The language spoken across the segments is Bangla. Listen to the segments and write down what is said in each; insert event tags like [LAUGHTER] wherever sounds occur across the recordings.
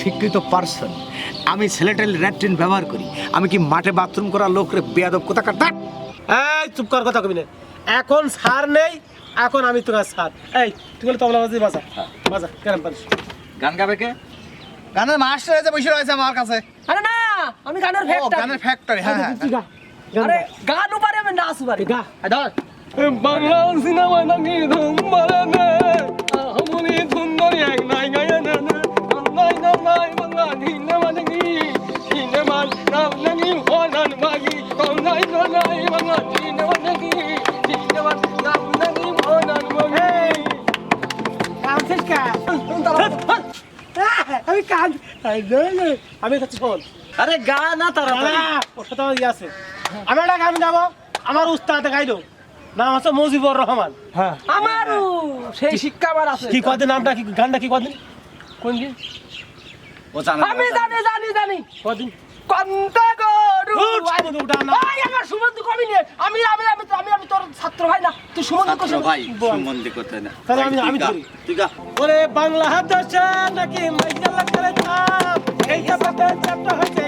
শিক্ষিত পার্সন আমি ছেলেটেল ল্যাট্রিন ব্যবহার করি। আমি কি মাঠে বাথরুম করা লোকরে বেয়াদব কোথা কাটা এই চুপ কর কথা কবি এখন সার নেই এখন আমি তোর সার। এই তুই বলে তবলা বাজি বাজা বাজা কেরম পারিস। গান গাবে কে? গানের মাস্টার এসে বসে রয়েছে আমার কাছে। আরে না আমি গানের ফ্যাক্টর গানের ফ্যাক্টরি হ্যাঁ হ্যাঁ তুই গা। গান আরে গান পারে আমি নাচ পারি গা ধর। বাংলা সিনেমা নাকি ধুম বাড়াবে আমনি ধুন্দরি এক নাই গায়ে না। হনান বাগি কাঁদছিস কা আমি কাঁদ আমি কাছে শোন আরে গা না তারা ওর সাথে আমার আছে আমি একটা গান গাবো আমার উস্তাদ গাইলো নাম হচ্ছে মুজিবুর রহমান হ্যাঁ আমারও সেই শিক্ষা আমার আছে। কি কদিন নামটা কি গানটা কি কদিন? কোন দিন? ও জানে আমি জানি জানি জানি কদিন? কন্ত গরু। ভাই আমার সুমন্ত কবি নিয়ে। আমি আমি আমি আমি আমি তোর ছাত্র ভাই না। তুই সুমন্ত ছাত্র কোথায়? ভাই সুমন্ত কথা করতে না? তাহলে আমি- আমি ধরি। ঠিক আছে ওরে বাংলা দেশে নাকি মাইকেল লাগলে এই হচ্ছে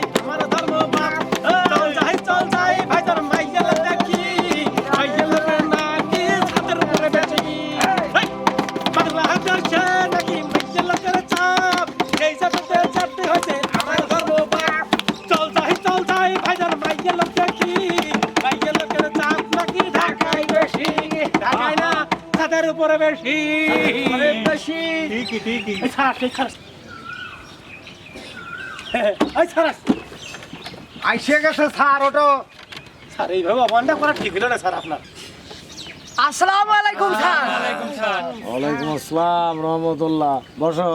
ছাদের উপরে বেশি। বেশি। ঠিকই ঠিকই। এই ছাড় আইসে গেছে স্যার ওটো। স্যার এইভাবে অপমানটা করা ঠিক হলো না স্যার আপনার। আসসালামু আলাইকুম স্যার। ওয়ালাইকুম আসসালাম রহমতুল্লাহ। বসো।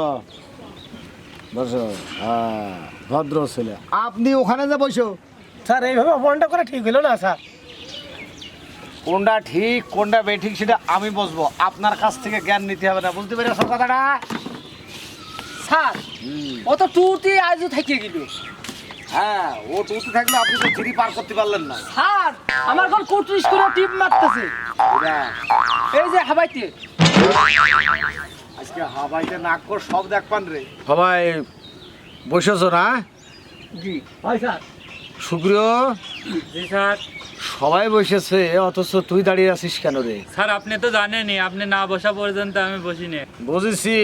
বসো। হ্যাঁ ভদ্র ছেলে। আপনি ওখানে যে বসো। স্যার এইভাবে অপমানটা করা ঠিক হলো না স্যার। কোনটা ঠিক কোনটা বেঠিক সেটা আমি বসবো। আপনার কাছ থেকে জ্ঞান নিতে হবে না বুঝতে পেরেছ কথাটা? স্যার ও তো টুটি আজও থেকে গেল। হ্যাঁ ও টুতে থাকলে আপনি তো থ্রি পার করতে পারলেন না। স্যার আমার কোন কুটরিস করে টিপ মারতেছে। এই যে হাবাইতে। আজকে হাবাইতে নাক করে সব দেখবান রে। সবাই বসেছো না? জি। ভাই স্যার। সুপ্রিয়? জি স্যার। সবাই বসেছে অথচ তুই দাঁড়িয়ে আছিস কেন রে স্যার আপনি তো জানেনই আপনি না বসা পর্যন্ত আমি বসিনি বুঝেছি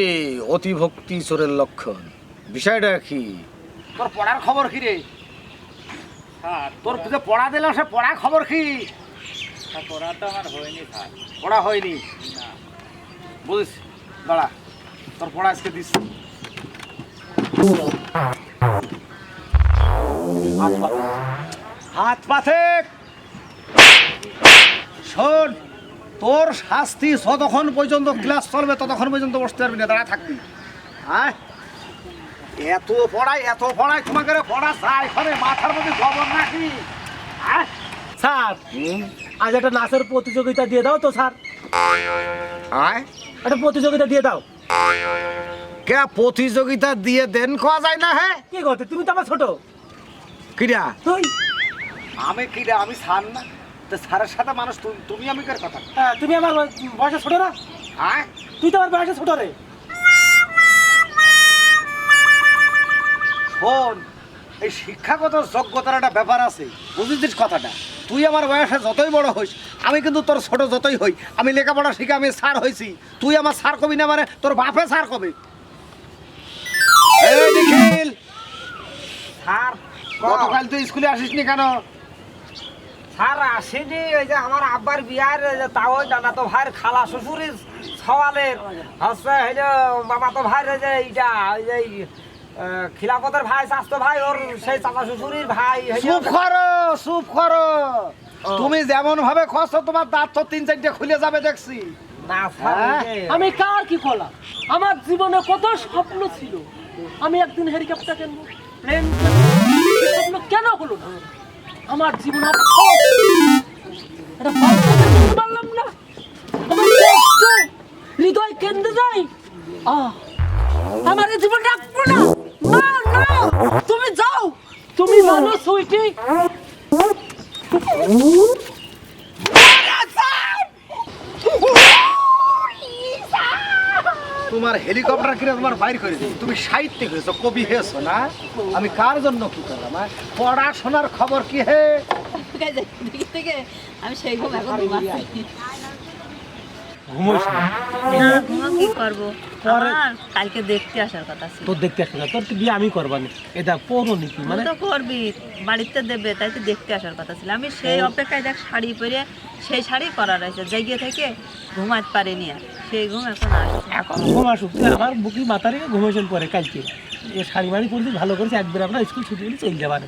অতি ভক্তি চোরের লক্ষণ বিষয়টা কি তোর পড়ার খবর কি রে স্যার তোর যে পড়া দিলাম সে পড়া খবর কি স্যার, পড়া তো আমার হয়নি স্যার পড়া হয়নি বুঝিস দাঁড়া তোর পড়া আজকে দিস হাত পাতে শোন তোর শাস্তি যতক্ষণ পর্যন্ত ক্লাস চলবে ততক্ষণ পর্যন্ত বসতে পারবি না দাঁড়া থাকবি। হ্যাঁ এত পড়াই এত পড়াই তোমাকে পড়া যায় এখানে মাথার মধ্যে খবর নাকি? স্যার আজ একটা নাচের প্রতিযোগিতা দিয়ে দাও তো স্যার। একটা প্রতিযোগিতা দিয়ে দাও। কে প্রতিযোগিতা দিয়ে দেন খাওয়া যায় না হ্যাঁ কি করতে তুমি তো আমার ছোট। কিরা তুই? আমি কিরা আমি সার না। তো সারের সাথে মানুষ তুমি তুমি আমি কার কথা? হ্যাঁ, তুমি আমার বয়সে ছোট না? হ্যাঁ? তুই তো আমার বয়সে ছোট রে। শোন এই শিক্ষাগত যোগ্যতার একটা ব্যাপার আছে বুঝেছিস কথাটা? তুই আমার বয়সে যতই বড় হইস আমি কিন্তু তোর ছোট যতই হই আমি লেখাপড়া শিখে আমি স্যার হয়েছি তুই আমার স্যার কবি না মানে তোর বাপে স্যার কবে। স্যার গতকাল তুই স্কুলে আসিস নি কেন? স্যার আসেনি। ওই যে আমার আব্বার বিয়ার তাও দাদা তো ভাইয়ের খালা শ্বশুরের সওয়ালের। হচ্ছে এই যে মামা তো ভাইয়ের ওই যে এইটা ওই যে এই, খিলাফতের ভাই স্বাস্থ্য ভাই ওর সেই চাচা শ্বশুরের ভাই চুপ করো চুপ করো। তুমি যেমন ভাবে খস তোমার দাঁত তো তিন চারটে খুলে যাবে দেখছি। না স্যার আমি কার কি করলাম আমার জীবনে কত স্বপ্ন ছিল। আমি একদিন হেলিকপ্টার কিনবো প্লেন কেন হলো না? আমার জীবন পারলাম না। হৃদয় কেন্দ্রে যাই আমার জীবন রাখব না। তুমি যাও। তুমি মানুষ সুইটি তোমার হেলিকপ্টার কিনে তোমার বাইর করে দিই। তুমি সাহিত্যিক হয়েছো, কবি হয়েছো না? আমি কার জন্য কি করলাম হ্যাঁ? পড়াশোনার খবর কি হে? আমি সেই ঘুমোস না। কি করব? আমার কালকে দেখতে আসার কথা ছিল। তোর দেখতে আসবে না। তোর তো বিয়ে আমি করবানি এটা পৌর মানে মানে তো করবি। বাড়িতে দেবে তাই তো দেখতে আসার কথা ছিল। আমি সেই অপেক্ষায় দেখ শাড়ি পরে সেই শাড়ি জায়গা থেকে ঘুমাতে পারিনি আর। সেই ঘুম এখন আসছে এখন ঘুম আসুক। তুই আমার বুকি মাথা রেখে ঘুমেছেন পরে কালকে। এ শাড়ি মাড়ি পরতে ভালো করেছে একবার আমরা স্কুল ছুটি হলে চলে যাবারে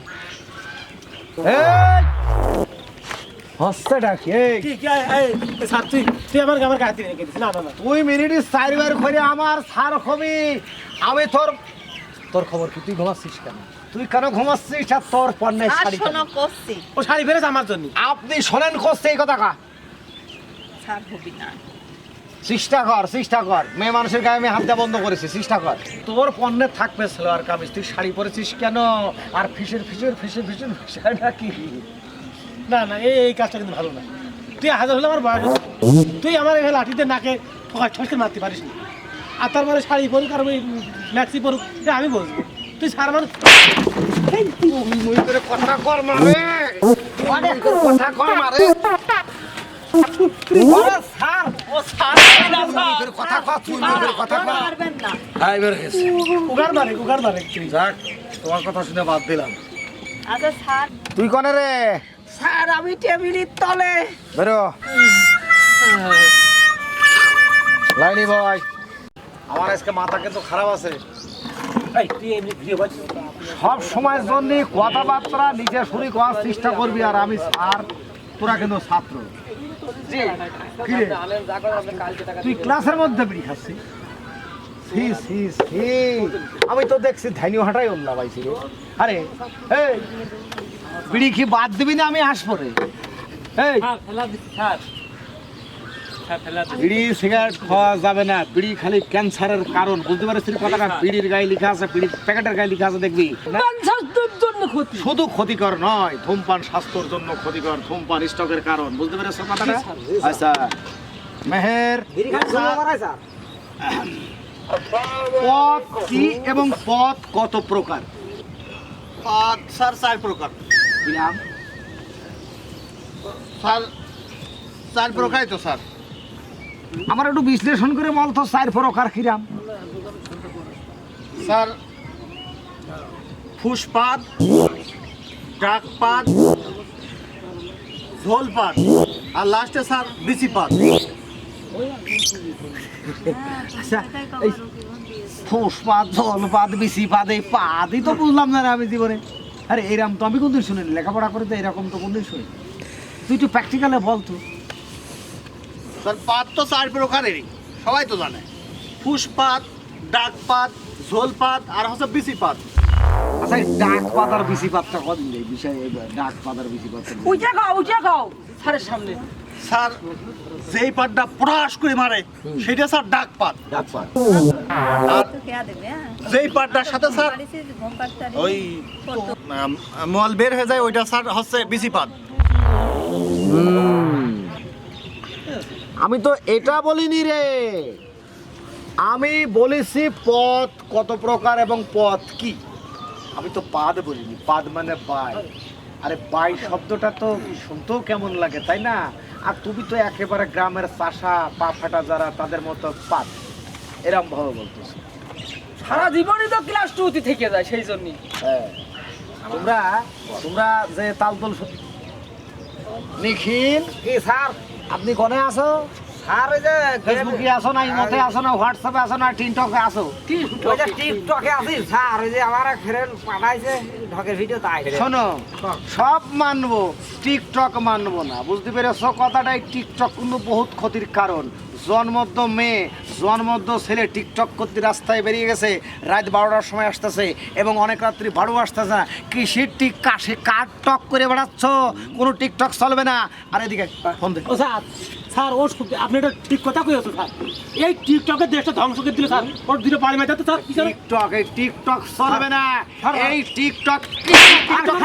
হচ্ছে ডাকি এই ঠিক আছে স্যার তুই তুই আমার আমার গায়ে রেখে দিস না না না তুই মিনিটে চারবার করে আমার সার খবি আমি তোর তোর খবর কি তুই ঘুমাচ্ছিস কেন তুই কেন ঘুমাচ্ছিস আর তোর পণ্যের শাড়ি শোনো করছি ও শাড়ি ফেরেছে আমার জন্য আপনি শোনেন করছে এই কথা কা ছাড় হবি না চেষ্টা কর চেষ্টা কর মেয়ে মানুষের গায়ে আমি হাত বন্ধ করেছি চেষ্টা কর তোর পণ্যে থাকবে সালোয়ার কামিজ তুই শাড়ি পরেছিস কেন আর ফিসের ফিসের ফিসের ফিসের শাড়িটা কি না না এই এই কাজটা কিন্তু ভালো না। তুই হাজার হলে আমার বয়স তুই আমার এখানে লাঠিতে নাকে ঠোকা ঠসকে মারতে পারিস না। আর তার মানে শাড়ি পরুক আর ওই ম্যাক্সি পরুক এটা আমি বলব তুই সার মানে করে কথা কর মারে। কথা কর মারে তোমার কথা শুনে বাদ দিলাম। আচ্ছা তুই কনে রে? স্যার আমি টেবিলের তলে। বেরো। লাইনি বয় আমার আজকে মাথা কিন্তু খারাপ আছে। এই তুই এমনি ভিডিও করছিস সব সময়ের জন্য কথাবার্তা নিজে শুনি করার চেষ্টা করবি আর আমি স্যার তোরা কিন্তু ছাত্র। তুই ক্লাসের মধ্যে বিড়ি খাচ্ছিস আমি তো দেখছি ধানি হাঁটাই পাইছি রে আরে এই বিড়ি কি বাদ দিবি না আমি আসব রে। এই হ্যাঁ বিড়ি সিগারেট খাওয়া যাবে না বিড়ি খালি ক্যান্সারের কারণ। বুঝতে পারছিস কথাটা? বিড়ির গায়ে লেখা আছে বিড়ির প্যাকেটের গায়ে লেখা আছে দেখবি? না? স্বাস্থ্যের জন্য ক্ষতি। শুধু ক্ষতিকর নয় ধূমপান স্বাস্থ্যের জন্য ক্ষতিকর ধূমপান স্টকের কারণ। বুঝতে পেরেছ কথাটা? আচ্ছা। মেহের পথ কি এবং পথ কত প্রকার? পদ স্যার চার প্রকার। দিলাম স্যার চার প্রকারই তো স্যার। আমার একটু বিশ্লেষণ করে বল তো চার প্রকার কিরাম স্যার ফুসপাত ডাকপাত ঝোলপাত আর লাস্টে স্যার বিচিপাত। আচ্ছা এই ফোসপাত জলপাত বিসিপাত এই পাতই তো বুঝলাম না রে আমি জীবনে। আরে এরকম তো আমি কোনদিন শুনিনি, লেখাপড়া করে তো এরকম তো কোনদিন শুনি। তুই একটু প্র্যাকটিক্যালে বল তো। স্যার পাত তো চার প্রকারেরই সবাই তো জানে। ফুসপাত ডাকপাত ঝোলপাত আর হচ্ছে বিচিপাত আচ্ছা ডাক পাতার বিসি পাতটা কদিন এই বিষয় ডাক পাতার বিসি পাতা উঠে খাও স্যারের সামনে। স্যার যেই পাতটা পটাশ করে মারে সেটা স্যার ডাক পাত আর তো কেয়া দেবে হ্যাঁ? যেই পাতটার সাথে স্যার। ওই মল বের হয়ে যায় ওইটা স্যার হচ্ছে বিচিপাত আমি তো এটা বলিনি রে। আমি বলেছি পথ কত প্রকার এবং পথ কি? আমি তো পাদ বলিনি পাদ মানে বাই। আরে বাই শব্দটা তো শুনতেও কেমন লাগে তাই না? আর তুমি তো একেবারে গ্রামের চাষা পা ফাটা যারা তাদের মতো পাদ। এরম ভাবে বলতেছো। সারা জীবনই তো ক্লাস টুতে থেকে যায় সেই জন্যই। হ্যাঁ। তোমরা তোমরা যে তালতল নিখিল। কি স্যার? আপনি গনে আছো? স্যার ওই যে ফেসবুকে আসো না ইমতে আসো না হোয়াটসঅ্যাপে আসো না টিকটকে আসো। ওই যে টিকটকে আছি স্যার ওই যে আমার এক ফ্রেন্ড পাঠাইছে ঢকের ভিডিও তাই শোনো সব মানবো টিকটক মানবো না বুঝতে পেরেছ? কথাটাই টিকটক কিন্তু বহুত ক্ষতির কারণ। জন্মদ্য মেয়ে জন্মদ্য ছেলে টিকটক করতে রাস্তায় বেরিয়ে গেছে রাত বারোটার সময় আসতেছে এবং অনেক রাত্রি ভাড়ু আসতেছে না। কৃষির টিক কাশে কাঠ টক করে বেড়াচ্ছ? কোনো টিকটক চলবে না। আর এদিকে ফোন দে। স্যার ও আপনি এটা ঠিক কথা কইছো স্যার। এই টিকটকের দেশটা ধ্বংস করে দিল স্যার। ওর দিলে বাড়ি মাইতে স্যার টিকটক এই টিকটক চলবে না। এই টিকটক টিকটক?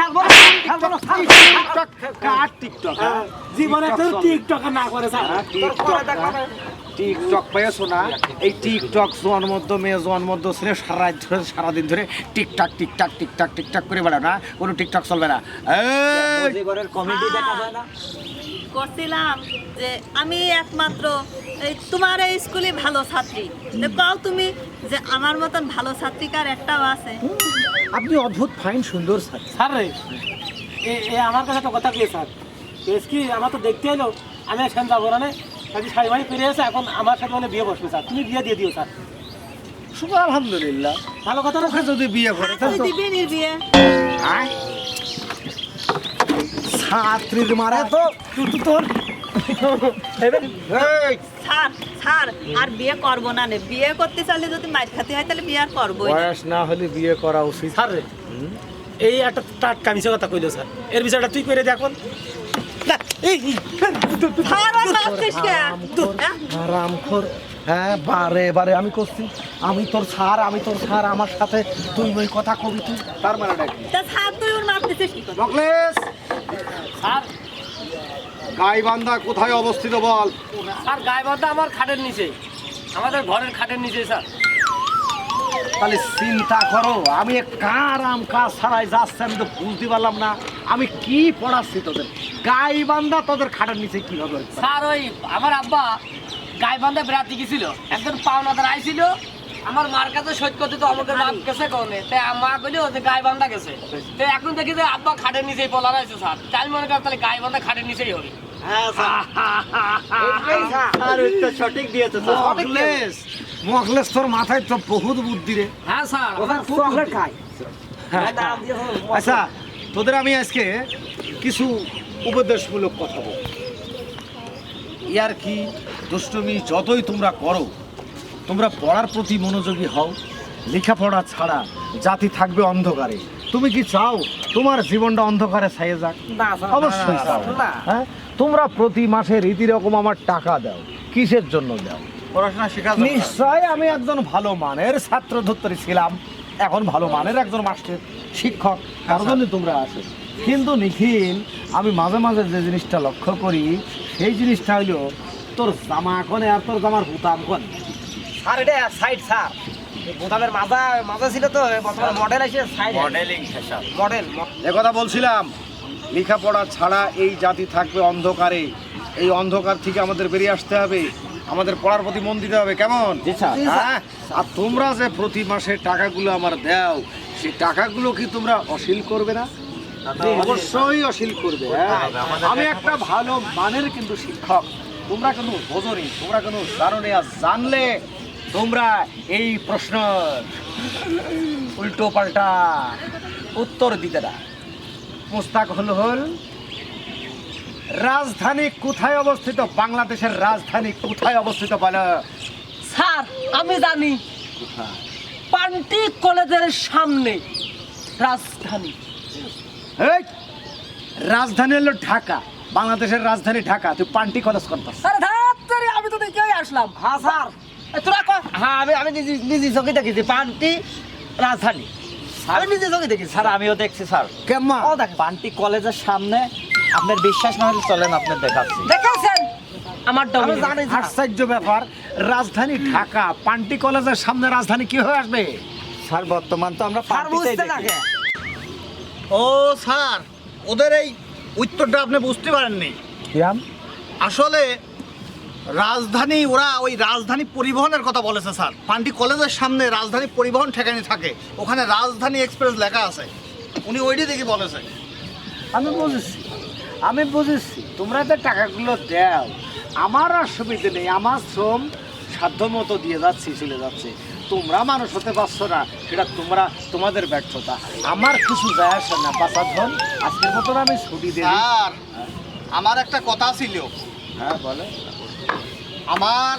কার টিকটক? হ্যাঁ? জীবনে টিকটক চলবে। টিকটক না করে স্যার। হ্যাঁ, টিকটক হ্যাঁ? টিকটক পেয়েছ না? এই টিকটক জোয়ান মধ্যে মেয়ে জোয়ান মধ্যে ছেলে সারা রাত ধরে সারাদিন ধরে টিকটাক টিকটাক টিকটাক টিকটাক করে বেড়াও না। কোনো টিকটক চলবে না। এই কমেডি দেখা যায় না। করছিলাম যে আমি একমাত্র এই তোমার এই স্কুলে ভালো ছাত্রী। তো কও তুমি যে আমার মতন ভালো ছাত্রিকার একটাও আছে। আপনি অদ্ভুত ফাইন সুন্দর স্যার স্যার রে এ এ আমার কাছে তো কথা কি স্যার। বেশ কি আমার তো দেখতে এলো আমি এখন যাব না কাজে শাড়ি বাড়ি ফিরে এসে এখন আমার সাথে মানে বিয়ে বসবে স্যার। তুমি বিয়ে দিয়ে দিও স্যার। শুভ আলহামদুলিল্লাহ ভালো কথা যদি বিয়ে করে তাহলে তো দিবি নির বিয়ে আয়। ছাত্রীর মারা তো। তুই তোর এই, স্যার স্যার আর বিয়ে করব না নে। বিয়ে করতে চাইলে যদি মাইর খাতে হয় তাহলে বিয়ে আর না। বয়স না হলে বিয়ে করা উচিত। স্যার রে এই একটা টাটকা মিশে কথা কইলো স্যার। এর বিষয়টা তুই করে দেখুন এই এই, স্যার আর মারছিস কে? হ্যাঁ? রামখোর হ্যাঁ বারে বারে আমি করছি। আমি তোর স্যার আমি তোর স্যার আমার সাথে তুই ওই কথা কবি তুই। তার মানে গাইবান্ধা কোথায় অবস্থিত বল? স্যার গায়ে বান্ধা আমার খাটের নিচে। আমাদের ঘরের খাটের নিচে স্যার। তাহলে চিন্তা করো আমি কার আম কাজ ছাড়াই যাচ্ছে আমি তো বুঝতে পারলাম না। আমি কি পড়াচ্ছি তোদের? গাইবান্ধা তোদের খাটের নিচে কি হবে স্যার ওই আমার আব্বা গায়ে বান্ধা বেড়াতে গেছিল। একজন পাওনাদার আইছিল আমার মার কাছে সৈত করতে তো আমাকে বাপ গেছে কোনে তাই মা কইলো যে গায়ে বান্ধা গেছে। তো এখন দেখি যে আব্বা খাটের নিচেই পলা রয়েছে স্যার। তাই আমি মনে করি তাহলে গায়ে বান্ধা খাটের নিচেই হবে। সঠিক দিয়েছে মকলেশ মকলেশ তোর মাথায় তো বহুত বুদ্ধি রে। হ্যাঁ স্যার। চকলেট খাই। আচ্ছা তোদের আমি আজকে কিছু উপদেশমূলক কথা বলব। ইয়ার কি দুষ্টমি যতই তোমরা করো তোমরা পড়ার প্রতি মনোযোগী হও। লেখাপড়া ছাড়া জাতি থাকবে অন্ধকারে। তুমি কি চাও তোমার জীবনটা অন্ধকারে ছাইয়ে যাক? অবশ্যই চাও। হ্যাঁ? তোমরা প্রতি মাসে রীতি রকম আমার টাকা দাও। কিসের জন্য দাও? পড়াশোনা শেখা নিশ্চয় আমি একজন ভালো মানের ছাত্র ধত্তরি ছিলাম। এখন ভালো মানের একজন মাস্টার শিক্ষক তার জন্য তোমরা আসো। কিন্তু নিখিল আমি মাঝে মাঝে যে জিনিসটা লক্ষ্য করি সেই জিনিসটা হইল তোর জামা কনে আর তোর জামার হুতাম কনে। স্যার এটা সাইড স্যার। এই বোতামের মাজা মাজা ছিল তো বর্তমানে মডেল এসে সাইড মডেলিং হিসাব মডেল কথা বলছিলাম লেখাপড়া ছাড়া এই জাতি থাকবে অন্ধকারে। এই অন্ধকার থেকে আমাদের বেরিয়ে আসতে হবে। আমাদের পড়ার প্রতি মন দিতে হবে কেমন? হ্যাঁ? আর তোমরা যে প্রতি মাসে টাকাগুলো আমার দাও সেই টাকাগুলো কি তোমরা অশীল করবে না? অবশ্যই অশীল করবে হ্যাঁ। আমি একটা ভালো মানের কিন্তু শিক্ষক। তোমরা কিন্তু বোঝনি তোমরা কিন্তু জানো আর জানলে তোমরা এই প্রশ্ন উল্টো পাল্টা উত্তর দিতে না মোস্তাক হল হল রাজধানী কোথায় অবস্থিত? বাংলাদেশের রাজধানী কোথায় অবস্থিত বলো? স্যার আমি জানি। পান্টি কলেজের সামনে। রাজধানী। রাজধানী হলো ঢাকা। বাংলাদেশের রাজধানী ঢাকা। তুই পান্টি কলেজ করতাস আমি তো দেখেই আসলাম। হ্যাঁ স্যার। তোরা হ্যাঁ আমি আমি নিজে নিজে চোখে দেখেছি পান্টি রাজধানী। আমি নিজে চোখে দেখেছি। স্যার আমিও দেখছি স্যার। কেমন? ও দেখেন পান্টি কলেজের সামনে আপনার বিশ্বাস না হলে চলেন আপনার দেখাচ্ছি। দেখেছেন আমার আমি জানি আশ্চর্য ব্যাপার রাজধানী ঢাকা পান্টি কলেজের সামনে রাজধানী কি হয়ে আসবে? স্যার বর্তমান তো আমরা স্যার পার্টিতেই বুঝতে দেখি। ও স্যার ওদের এই উত্তরটা আপনি বুঝতে পারেননি। কিরাম আসলে রাজধানী ওরা ওই রাজধানী পরিবহনের কথা বলেছে স্যার। পান্ডি কলেজের সামনে রাজধানী পরিবহন ঠেকানি থাকে। ওখানে রাজধানী এক্সপ্রেস লেখা আছে। উনি ওইটি দেখি বলেছে। আমি বুঝেছি। আমি বুঝেছি। তোমরা যে টাকাগুলো দাও আমার অসুবিধে নেই। আমার শ্রম সাধ্য মতো দিয়ে যাচ্ছি চলে যাচ্ছে। তোমরা মানুষ হতে পারছ না। সেটা তোমরা তোমাদের ব্যর্থতা। আমার কিছু যায় আসে না বাঁচা ধন। আজকের মতন আমি ছুটি দিই। স্যার আমার একটা কথা ছিল। হ্যাঁ বলে। আমার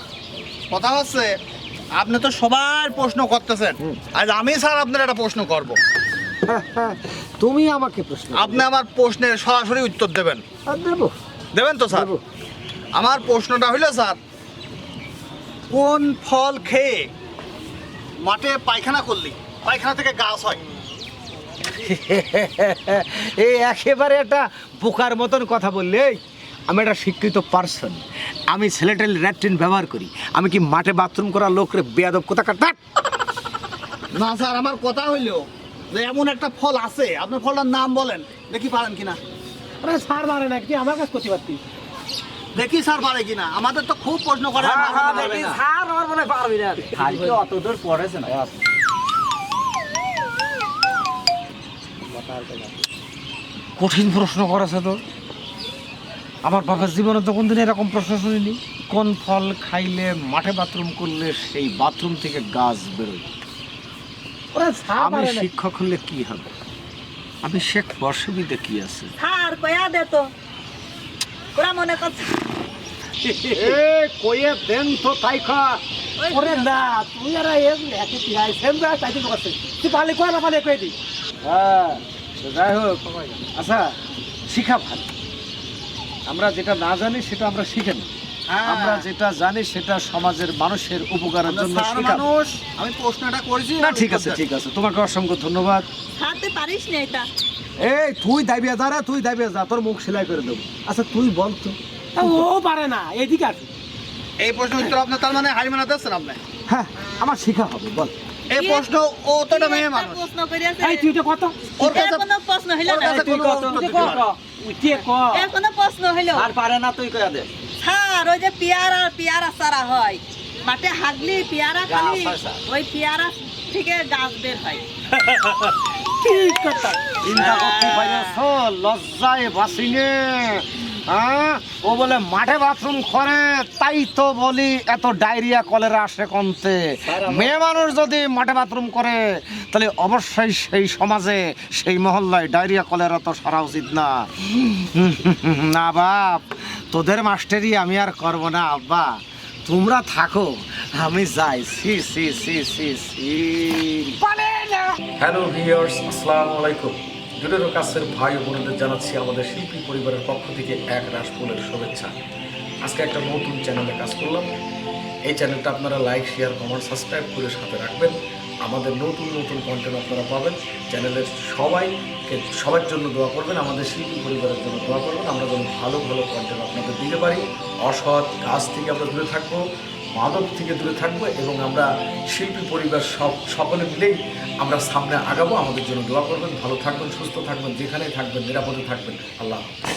কথা হচ্ছে আপনি তো সবার প্রশ্ন করতেছেন। আজ আমি স্যার আপনার একটা প্রশ্ন করব। তুমি আমাকে প্রশ্ন আপনি আমার প্রশ্নের সরাসরি উত্তর দেবেন। আর দেবো। দেবেন তো স্যার? আমার প্রশ্নটা হইল স্যার কোন ফল খেয়ে মাঠে পায়খানা করলি? পায়খানা থেকে গাছ হয়। [LAUGHS] এই একেবারে একটা বোকার মতন কথা বললে। আমি একটা শিক্ষিত পার্সন আমি ছেলেটেল ল্যাট্রিন ব্যবহার করি। আমি কি মাঠে বাথরুম করা লোকরে বেয়াদব কোথা কাটা না স্যার আমার কথা হইল যে এমন একটা ফল আছে। আপনি ফলটার নাম বলেন। দেখি পারেন কিনা। আরে সার মারে না কি আমার কাছে করতে পারতি দেখি স্যার পারে কিনা। আমাদের তো খুব প্রশ্ন করে হ্যাঁ, হ্যাঁ। স্যার আমার মনে পারবি না। কালকে অত দূর পড়েছে না। কঠিন প্রশ্ন করেছে তো আমার বাবার জীবনে তো কোনদিন এরকম প্রশ্ন শুনিনি। কোন ফল খাইলে মাঠে বাথরুম করলে সেই বাথরুম থেকে গাছ বেরোয়? আমি শিক্ষক হলে কি হবে? আমি শেখ অসুবিধা কি আছে? স্যার কয়া দে তো। ওরা মনে করছে এ দেন তো তাই খা ওই ওরে না তুই আর এম সেম যা তাই তো করছিস তুই পারলে কয় না কয়ে দি। হ্যাঁ যাই হোক আচ্ছা শিখা ভালো। আমরা যেটা না জানি সেটা আমরা শিখে নিই হ্যাঁ। আমরা যেটা জানি সেটা সমাজের মানুষের উপকারের জন্য মানুষ। আমি প্রশ্নটা করেছি না ঠিক আছে ঠিক আছে। তোমাকে অসংখ্য ধন্যবাদ। স্যার পারিস না এটা? এই তুই দাবিয়া যা তুই দাবিয়া যা তোর মুখ সেলাই করে দেবো। আচ্ছা তুই বল তো। ও পারে না এদিকে আছে এই প্রশ্ন উত্তর আপনি তার মানে হারিমানা দিচ্ছেন আপনি? হ্যাঁ আমার শিখা হবে বল। এই প্রশ্ন ও তো একটা মেয়ে মানুষ। প্রশ্ন করিয়াছে এই তুই তো কত? ওর কাছে কোনো প্রশ্ন হইল না। তুই কত? তুই কত। তুই কে এর কোনো প্রশ্ন হইল। আর পারে না তুই কয়া দে। স্যার ওই যে পেয়ারা পেয়ারা চারা হয়। মাঠে হাগলি পেয়ারা খালি ওই পেয়ারা থেকে গাছ বের হয়। ঠিক কথা? চিন্তা করতে পারিস লজ্জায় বাসিনে হ্যাঁ? ও বলে মাঠে বাথরুম করে তাই তো বলি এত ডায়রিয়া কলেরা আসে কমতে। মেয়ে মানুষ যদি মাঠে বাথরুম করে তাহলে অবশ্যই সেই সমাজে সেই মহল্লায় ডায়রিয়া কলেরা তো সারা উচিত না। [LAUGHS] না বাপ তোদের মাস্টারই আমি আর করব না আব্বা। তোমরা থাকো আমি যাই। সি সি সি সি সি হ্যালো ভিউয়ার্স আসসালামু আলাইকুম। দূরের কাছের ভাই ও বোনদের জানাচ্ছি আমাদের শিল্পী পরিবারের পক্ষ থেকে এক রাস ফুলের শুভেচ্ছা। আজকে একটা নতুন চ্যানেলে কাজ করলাম। এই চ্যানেলটা আপনারা লাইক শেয়ার কমেন্ট সাবস্ক্রাইব করে সাথে রাখবেন। আমাদের নতুন নতুন কন্টেন্ট আপনারা পাবেন। চ্যানেলের সবাইকে, সবার জন্য দোয়া করবেন, আমাদের শিল্পী পরিবারের জন্য দোয়া করবেন। আমরা যেন ভালো ভালো কন্টেন্ট আপনাদের দিতে পারি। অসৎ কাজ থেকে আমরা দূরে থাকব, মাদক থেকে দূরে থাকব এবং আমরা শিল্পী পরিবার সব, সকলে মিলেই আমরা সামনে আগাবো। আমাদের জন্য দোয়া করবেন। ভালো থাকবেন, সুস্থ থাকবেন, যেখানেই থাকবেন, নিরাপদে থাকবেন। আল্লাহ হাফেজ।